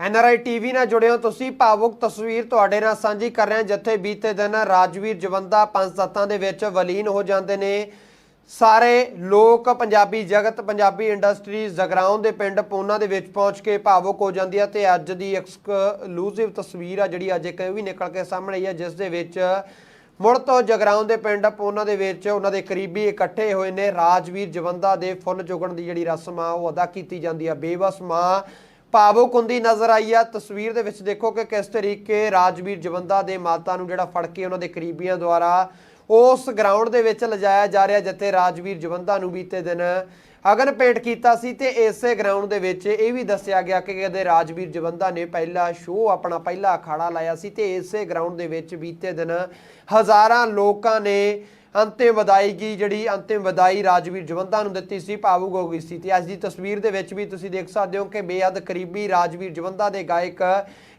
NRI TV ਨਾਲ ਜੁੜੇ ਹੋ ਤੁਸੀਂ ਭਾਵੁਕ ਤਸਵੀਰ ਤੁਹਾਡੇ ਨਾਲ ਸਾਂਝੀ ਕਰ ਰਹੇ ਹਾਂ, ਜਿੱਥੇ ਬੀਤੇ ਦਿਨ ਰਾਜਵੀਰ ਜਵੰਦਾ ਪੰਜ ਸੱਤਾਂ ਦੇ ਵਿੱਚ ਵਲੀਨ ਹੋ ਜਾਂਦੇ ਨੇ। ਸਾਰੇ ਲੋਕ, ਪੰਜਾਬੀ ਜਗਤ, ਪੰਜਾਬੀ ਇੰਡਸਟਰੀ ਜਗਰਾਉਂ ਦੇ ਪਿੰਡ ਪੋਨਾ ਦੇ ਵਿੱਚ ਪਹੁੰਚ ਕੇ ਭਾਵੁਕ ਹੋ ਜਾਂਦੀ ਹੈ ਤੇ ਅੱਜ ਦੀ ਐਕਸਕਲੂਸਿਵ ਤਸਵੀਰ ਆ ਜਿਹੜੀ ਅੱਜ ਇੱਕ ਇਹ ਵੀ ਨਿਕਲ ਕੇ ਸਾਹਮਣੇ ਆਈ ਹੈ, ਜਿਸ ਦੇ ਵਿੱਚ ਮੁੜ ਤੋਂ ਜਗਰਾਉਂ ਦੇ ਪਿੰਡ ਪੋਨਾ ਦੇ ਵਿੱਚ ਉਹਨਾਂ ਦੇ ਕਰੀਬੀ ਇਕੱਠੇ ਹੋਏ ਨੇ। ਰਾਜਵੀਰ ਜਵੰਦਾ ਦੇ ਫੁੱਲ ਚੁਗਣ ਦੀ ਜਿਹੜੀ ਰਸਮ ਆ, ਉਹ ਅਦਾ ਕੀਤੀ ਜਾਂਦੀ ਆ। ਬੇਵਸ ਮਾਂ ਭਾਵੁਕ ਹੁੰਦੀ ਨਜ਼ਰ ਆਈ ਆ। ਤਸਵੀਰ ਦੇ ਵਿੱਚ ਦੇਖੋ ਕਿ ਕਿਸ ਤਰੀਕੇ ਰਾਜਵੀਰ ਜਵੰਦਾ ਦੇ ਮਾਤਾ ਨੂੰ ਜਿਹੜਾ ਫੜ ਕੇ ਉਹਨਾਂ ਦੇ ਕਰੀਬੀਆਂ ਦੁਆਰਾ ਉਸ ਗਰਾਊਂਡ ਦੇ ਵਿੱਚ ਲਿਜਾਇਆ ਜਾ ਰਿਹਾ, ਜਿੱਥੇ ਰਾਜਵੀਰ ਜਵੰਦਾ ਨੂੰ ਬੀਤੇ ਦਿਨ ਅਗਨ ਪੇਟ ਕੀਤਾ ਸੀ ਤੇ ਇਸੇ ਗਰਾਊਂਡ ਦੇ ਵਿੱਚ ਇਹ ਵੀ ਦੱਸਿਆ ਗਿਆ ਕਿ ਕਦੇ ਰਾਜਵੀਰ ਜਵੰਦਾ ਨੇ ਪਹਿਲਾ ਸ਼ੋਅ ਆਪਣਾ ਪਹਿਲਾ ਅਖਾੜਾ ਲਾਇਆ ਸੀ ਤੇ ਇਸੇ ਗਰਾਊਂਡ ਦੇ ਵਿੱਚ ਬੀਤੇ ਦਿਨ ਹਜ਼ਾਰਾਂ ਲੋਕਾਂ ਨੇ ਅੰਤਿਮ ਵਿਦਾਇਗੀ ਜਿਹੜੀ ਅੰਤਿਮ ਵਿਦਾਈ ਰਾਜਵੀਰ ਜਵੰਦਾ ਨੂੰ ਦਿੱਤੀ ਸੀ, ਭਾਵੁਕ ਹੋ ਗਈ ਸੀ। ਤੇ ਅੱਜ ਦੀ ਤਸਵੀਰ ਦੇ ਵਿੱਚ ਵੀ ਤੁਸੀਂ ਦੇਖ ਸਕਦੇ ਹੋ ਕਿ ਬੇਅਦ ਕਰੀਬੀ ਰਾਜਵੀਰ ਜਵੰਦਾ ਦੇ ਗਾਇਕ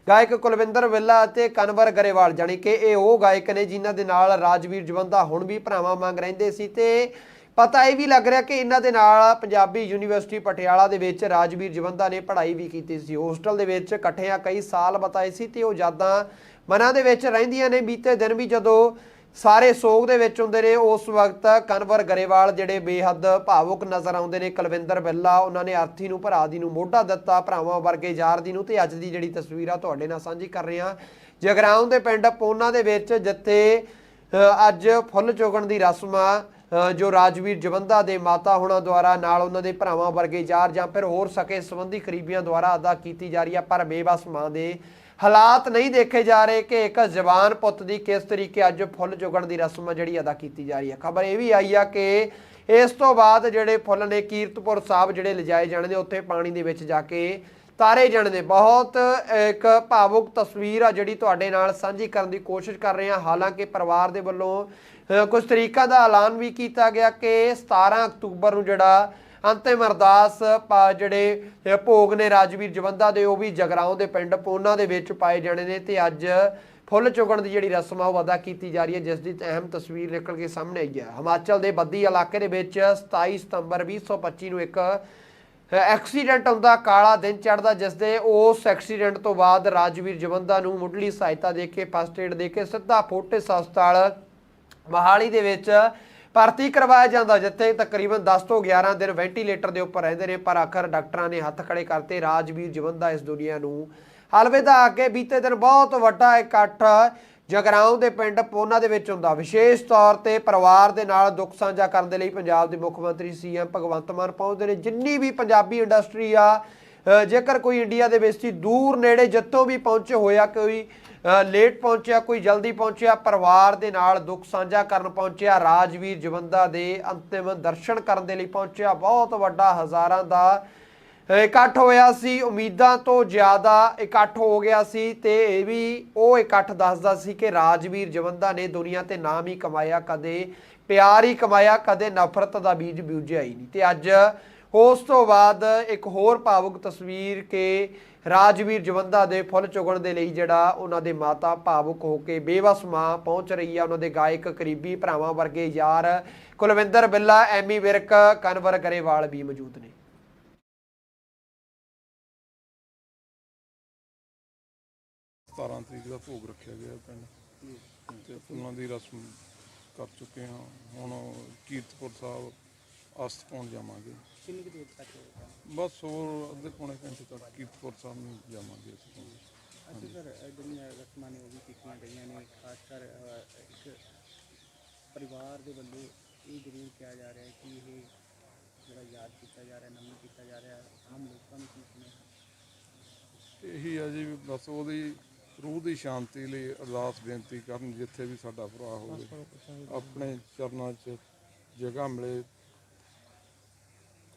ਗਾਇਕ ਕੁਲਵਿੰਦਰ ਵਿੱਲਾ ਅਤੇ ਕਨਵਰ ਗਰੇਵਾਲ, ਜਾਣੀ ਕਿ ਇਹ ਉਹ ਗਾਇਕ ਨੇ ਜਿਨ੍ਹਾਂ ਦੇ ਨਾਲ ਰਾਜਵੀਰ ਜਵੰਦਾ ਹੁਣ ਵੀ ਭਰਾਵਾਂ ਮੰਗ ਰਹਿੰਦੇ ਸੀ। ਤੇ ਪਤਾ ਇਹ ਵੀ ਲੱਗ ਰਿਹਾ ਕਿ ਇਹਨਾਂ ਦੇ ਨਾਲ ਪੰਜਾਬੀ ਯੂਨੀਵਰਸਿਟੀ ਪਟਿਆਲਾ ਦੇ ਵਿੱਚ ਰਾਜਵੀਰ ਜਵੰਦਾ ਨੇ ਪੜ੍ਹਾਈ ਵੀ ਕੀਤੀ ਸੀ। ਹੋਸਟਲ ਦੇ ਵਿੱਚ ਇਕੱਠਿਆਂ ਕਈ ਸਾਲ ਬਤਾਏ ਸੀ ਤੇ ਉਹ ਯਾਦਾਂ ਮਨਾਂ ਦੇ ਵਿੱਚ ਰਹਿੰਦੀਆਂ ਨੇ। ਬੀਤੇ ਦਿਨ ਵੀ ਜਦੋਂ ਸਾਰੇ ਸੋਗ ਦੇ ਵਿੱਚ ਹੁੰਦੇ ਨੇ। ਉਸ ਵਕਤ ਕਨਵਰ ਗਰੇਵਾਲ ਜਿਹੜੇ ਬੇਹੱਦ ਭਾਵੁਕ ਨਜ਼ਰ ਆਉਂਦੇ ਨੇ। ਕੁਲਵਿੰਦਰ ਬਿੱਲਾ, ਉਹਨਾਂ ਨੇ ਆਰਥੀ ਨੂੰ, ਭਰਾ ਦੀ ਨੂੰ ਮੋਢਾ ਦਿੱਤਾ। ਭਰਾਵਾਂ ਵਰਗੇ ਯਾਰ ਦੀ ਨੂੰ ਤੇ ਅੱਜ ਦੀ ਜਿਹੜੀ ਤਸਵੀਰ ਆ ਤੁਹਾਡੇ ਨਾਲ ਸਾਂਝੀ ਕਰ ਰਹੇ ਹਾਂ। ਜਗਰਾਉਂ ਦੇ ਪਿੰਡ ਪੋਨਾ ਦੇ ਵਿੱਚ ਜਿੱਥੇ ਅੱਜ ਫੁੱਲ ਚੁਗਣ ਦੀ ਰਸਮ ਆ। ਜੋ ਰਾਜਵੀਰ ਜਵੰਦਾ ਦੇ ਮਾਤਾ ਹੋਣਾ ਦੁਆਰਾ ਨਾਲ ਉਹਨਾਂ ਦੇ ਭਰਾਵਾਂ ਵਰਗੇ ਯਾਰ ਜਾਂ ਫਿਰ ਹੋਰ ਸਕੇ ਸੰਬੰਧੀ ਕਰੀਬੀਆਂ ਦੁਆਰਾ ਅਦਾ ਕੀਤੀ ਜਾ ਰਹੀ ਹੈ ਪਰ ਬੇਬਸ ਮਾਂ ਦੇ ਹਾਲਾਤ ਨਹੀਂ ਦੇਖੇ ਜਾ ਰਹੇ ਕਿ ਇੱਕ ਜਵਾਨ ਪੁੱਤ ਦੀ ਕਿਸ ਤਰੀਕੇ ਅੱਜ ਫੁੱਲ ਚੁਗਣ ਦੀ ਰਸਮ ਆ ਜਿਹੜੀ ਅਦਾ ਕੀਤੀ ਜਾ ਰਹੀ ਹੈ। ਖਬਰ ਇਹ ਵੀ ਆਈ ਆ ਕਿ ਇਸ ਤੋਂ ਬਾਅਦ ਜਿਹੜੇ ਫੁੱਲ ਨੇ ਕੀਰਤਪੁਰ ਸਾਹਿਬ ਜਿਹੜੇ ਲਿਜਾਏ ਜਾਣੇ ਨੇ ਉੱਥੇ ਪਾਣੀ ਦੇ ਵਿੱਚ ਜਾ ਕੇ ਤਾਰੇ ਜਾਣੇ ਨੇ। ਬਹੁਤ ਇੱਕ ਭਾਵੁਕ ਤਸਵੀਰ ਆ ਜਿਹੜੀ ਤੁਹਾਡੇ ਨਾਲ ਸਾਂਝੀ ਕਰਨ ਦੀ ਕੋਸ਼ਿਸ਼ ਕਰ ਰਹੇ ਹਾਂ ਹਾਲਾਂਕਿ ਪਰਿਵਾਰ ਦੇ ਵੱਲੋਂ ਅ, ਕੁਝ ਤਰੀਕਾ ਦਾ ਐਲਾਨ ਵੀ ਕੀਤਾ ਗਿਆ ਕਿ 17 ਅਕਤੂਬਰ ਨੂੰ ਜਿਹੜਾ ਅੰਤਿਮ ਅਰਦਾਸ ਪਾ- ਜਿਹੜੇ ਭੋਗ ਨੇ ਰਾਜਵੀਰ ਜਵੰਦਾ ਦੇ, ਉਹ ਵੀ ਜਗਰਾਉਂ ਦੇ ਪਿੰਡ ਪੋਨਾ ਦੇ ਵਿੱਚ ਪਾਏ ਜਾਣੇ ਨੇ ਤੇ ਅੱਜ ਫੁੱਲ ਚੁਗਣ ਦੀ ਜਿਹੜੀ ਰਸਮ ਆ, ਉਹ ਅਦਾ ਕੀਤੀ ਜਾ ਰਹੀ ਹੈ, ਜਿਸ ਦੀ ਅਹਿਮ ਤਸਵੀਰ ਨਿਕਲ ਕੇ ਸਾਹਮਣੇ ਆਈ ਹੈ। ਹਿਮਾਚਲ ਦੇ ਬੱਦੀ ਇਲਾਕੇ ਦੇ ਵਿੱਚ 27 ਸਤੰਬਰ 2025 ਨੂੰ ਇੱਕ ਐਕਸੀਡੈਂਟ ਹੁੰਦਾ ਕਾਲਾ ਦਿਨ ਚੜਦਾ ਜਿਸ ਦੇ ਉਸ ਐਕਸੀਡੈਂਟ ਤੋਂ ਬਾਅਦ ਰਾਜਵੀਰ ਜਵੰਦਾ ਨੂੰ ਮੁੱਢਲੀ ਸਹਾਇਤਾ ਦੇ ਕੇ, ਫਸਟ ਏਡ ਦੇ ਕੇ, ਸਿੱਧਾ ਫੋਟਿਸ ਹਸਪਤਾਲ ਮਹਾਲੀ ਦੇ ਵਿੱਚ ਭਰਤੀ ਕਰਵਾਇਆ ਜਾਂਦਾ, ਜਿੱਥੇ ਤਕਰੀਬਨ 10 ਤੋਂ 11 ਦਿਨ ਵੈਂਟੀਲੇਟਰ ਦੇ ਉੱਪਰ ਰਹਿੰਦੇ ਨੇ, ਪਰ ਆਖਰ ਡਾਕਟਰਾਂ ਨੇ ਹੱਥ ਖੜੇ ਕਰਤੇ, ਰਾਜਵੀਰ ਜਵੰਦਾ ਇਸ ਦੁਨੀਆ ਨੂੰ ਅਲਵਿਦਾ ਅੱਗੇ ਬੀਤੇ ਦਿਨ ਬਹੁਤ ਵੱਡਾ ਇਕੱਠ ਜਗਰਾਉਂ ਦੇ ਪਿੰਡ ਪੋਨਾ ਦੇ ਵਿੱਚ ਹੁੰਦਾ। ਵਿਸ਼ੇਸ਼ ਤੌਰ ਤੇ ਪਰਿਵਾਰ ਦੇ ਨਾਲ ਦੁੱਖ ਸਾਂਝਾ ਕਰਨ ਦੇ ਲਈ ਪੰਜਾਬ ਦੇ ਮੁੱਖ ਮੰਤਰੀ ਸੀਐਮ ਭਗਵੰਤ ਮਾਨ ਪਹੁੰਚਦੇ ਨੇ। ਜਿੰਨੀ ਵੀ ਪੰਜਾਬੀ ਇੰਡਸਟਰੀ ਆ ਜੇਕਰ ਕੋਈ ਇੰਡੀਆ ਦੇ ਵਿੱਚ ਸੀ ਦੂਰ ਨੇੜੇ ਜਿੱਥੋਂ ਵੀ ਪਹੁੰਚੇ ਹੋਇਆ, ਕੋਈ ਲੇਟ ਪਹੁੰਚਿਆ, ਕੋਈ ਜਲਦੀ ਪਹੁੰਚਿਆ, ਪਰਿਵਾਰ ਦੇ ਨਾਲ ਦੁੱਖ ਸਾਂਝਾ ਕਰਨ ਪਹੁੰਚਿਆ, ਰਾਜਵੀਰ ਜਵੰਦਾ ਦੇ ਅੰਤਿਮ ਦਰਸ਼ਨ ਕਰਨ ਦੇ ਲਈ ਪਹੁੰਚਿਆ, ਬਹੁਤ ਵੱਡਾ ਹਜ਼ਾਰਾਂ ਦਾ ਇਕੱਠ ਹੋਇਆ ਸੀ। ਉਮੀਦਾਂ ਤੋਂ ਜ਼ਿਆਦਾ ਇਕੱਠ ਹੋ ਗਿਆ ਸੀ ਤੇ ਇਹ ਵੀ ਉਹ ਇਕੱਠ ਦੱਸਦਾ ਸੀ ਕਿ ਰਾਜਵੀਰ ਜਵੰਦਾ ਨੇ ਦੁਨੀਆ ਤੇ ਨਾਮ ਹੀ ਕਮਾਇਆ, ਕਦੇ ਪਿਆਰ ਹੀ ਕਮਾਇਆ, ਕਦੇ ਨਫ਼ਰਤ ਦਾ ਬੀਜ ਬੀਜਿਆ ਹੀ ਨਹੀਂ। ਤੇ ਅੱਜ ਉਸ ਤੋਂ ਬਾਅਦ ਇੱਕ ਹੋਰ ਭਾਵੁਕ ਤਸਵੀਰ ਕਿ ਰਾਜਵੀਰ ਜਵੰਦਾ ਦੇ ਫੁੱਲ ਚੁਗਣ ਦੇ ਲਈ ਜਿਹੜਾ ਉਹਨਾਂ ਦੇ ਮਾਤਾ ਭਾਵੁਕ ਹੋ ਕੇ ਬੇਵਸ ਮਾਂ ਪਹੁੰਚ ਰਹੀ ਆ ਉਹਨਾਂ ਦੇ ਗਾਇਕ ਕਰੀਬੀ ਭਰਾਵਾਂ ਵਰਗੇ ਯਾਰ ਕੁਲਵਿੰਦਰ ਬਿੱਲਾ ਐਮੀ ਵਿਰਕ ਕਨਵਰ ਗਰੇਵਾਲ ਵੀ ਮੌਜੂਦ ਨੇ। 17 ਤਰੀਕ ਦਾ ਭੋਗ ਰੱਖਿਆ ਗਿਆ ਪਿੰਡ। ਤੇ ਫੁੱਲਾਂ ਦੀ ਰਸਮ ਕਰ ਚੁੱਕੇ ਹਾਂ। ਹੁਣ ਕੀਰਤਪੁਰ ਸਾਹਿਬ ਅਸਤ ਪਾਉਣ ਜਾਵਾਂਗੇ। ਕਿੰਨੀ ਕੁ ਦੇਰ ਤੱਕ ਬਸ ਹੋਰ ਅੱਧੇ ਪੌਣੇ ਘੰਟੇ ਤੱਕ ਕੀਰਤਪੁਰ ਸਾਹਿਬ ਨੂੰ ਜਾਵਾਂਗੇ ਅਸੀਂ। ਅਸੀਂ ਸਰ ਜਿਹੜੀਆਂ ਰਸਮਾਂ ਨੇ ਉਹ ਵੀ ਕੀਤੀਆਂ ਗਈਆਂ ਨੇ ਖਾਸ ਕਰ ਅ, ਇੱਕ ਪਰਿਵਾਰ ਦੇ ਵੱਲੋਂ ਇਹ ਜ਼ਰੂਰ ਕਿਹਾ ਜਾ ਰਿਹਾ ਹੈ ਕਿ ਇਹ ਜਿਹੜਾ ਯਾਦ ਕੀਤਾ ਜਾ ਰਿਹਾ ਨਮਨ ਕੀਤਾ ਜਾ ਰਿਹਾ ਆਮ ਲੋਕਾਂ ਨੂੰ ਕੀ ਸੁਣੇਗਾ ਇਹੀ ਆ ਜੀ ਵੀ ਬਸ ਉਹਦੀ ਰੂਹ ਦੀ ਸ਼ਾਂਤੀ ਲਈ ਅਰਦਾਸ ਬੇਨਤੀ ਕਰਨ ਜਿੱਥੇ ਵੀ ਸਾਡਾ ਭਰਾ ਹੋਵੇ ਆਪਣੇ ਚਰਨਾਂ 'ਚ ਜਗ੍ਹਾ ਮਿਲੇ ਇਹੀ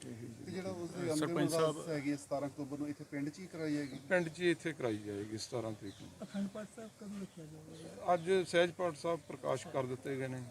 ਤੇ ਜੀ। ਜਿਹੜਾ ਉਸ ਦੀ ਅੰਤਿਮ ਅਰਦਾਸ ਹੈਗੀ ਹੈ 17 ਅਕਤੂਬਰ ਨੂੰ ਇੱਥੇ ਪਿੰਡ 'ਚ ਹੀ ਕਰਾਈ ਜਾਏਗੀ ਪਿੰਡ 'ਚ ਹੀ ਇੱਥੇ ਕਰਾਈ ਜਾਏਗੀ 17 ਤਰੀਕ ਨੂੰ। ਅਖੰਡ ਪਾਠ ਸਾਹਿਬ ਕਦੋਂ ਰੱਖਿਆ ਜਾਵੇਗਾ? ਅੱਜ ਸਹਿਜ ਪਾਠ ਸਾਹਿਬ ਪ੍ਰਕਾਸ਼ ਕਰ ਦਿੱਤੇ ਗਏ ਨੇ।